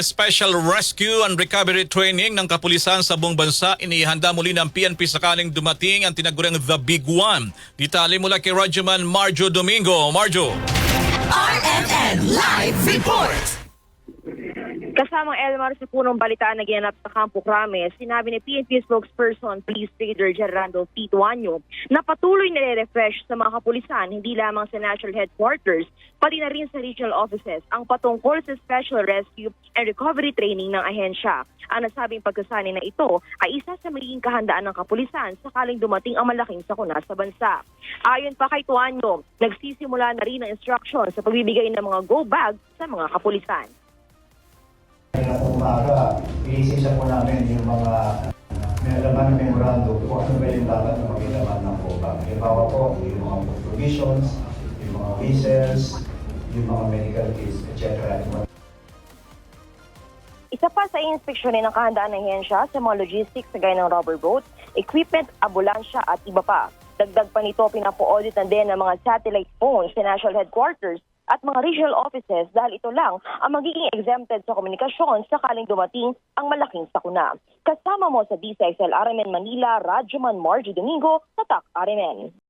Special Rescue and Recovery Training ng kapulisan sa buong bansa inihanda muli ng PNP sakaling dumating ang tinaguriang The Big One. Ditali mula kay Radyoman Marjo Domingo. Marjo! RMN Live Report! Kasamang Elmar sa punong balitaan na ginanap sa Campo Crame, sinabi ni PNP spokesperson Police Brigadier Gerardo Tituanyo na patuloy na refresh sa mga kapulisan hindi lamang sa national headquarters, pati na rin sa regional offices ang patungkol sa special rescue and recovery training ng ahensya. Ang nasabing pagkasani na ito ay isa sa magiging kahandaan ng kapulisan sakaling dumating ang malaking sakuna sa bansa. Ayon pa kay Tuanyo, nagsisimula na rin ang instruction sa pagbibigay ng mga go bag sa mga kapulisan. Umaga, iisip po namin yung mga may laman ng memorandum kung ano ba yung dapat na maging laman ng COPA. Halimbawa po, yung mga provisions, yung mga whistles, yung mga medical kits, etc. Isa pa sa inspeksyon ng kahandaan ng hensya sa mga logistics sa gaya ng rubber boat, equipment, ambulansya at iba pa. Dagdag pa nito, pinapo-audit na din ng mga satellite phones sa national headquarters at mga regional offices dahil ito lang ang magiging exempted sa komunikasyon sakaling dumating ang malaking sakuna. Kasama mo sa DCXL RMN Manila, Radyoman Margie Domingo, Tatak RMN.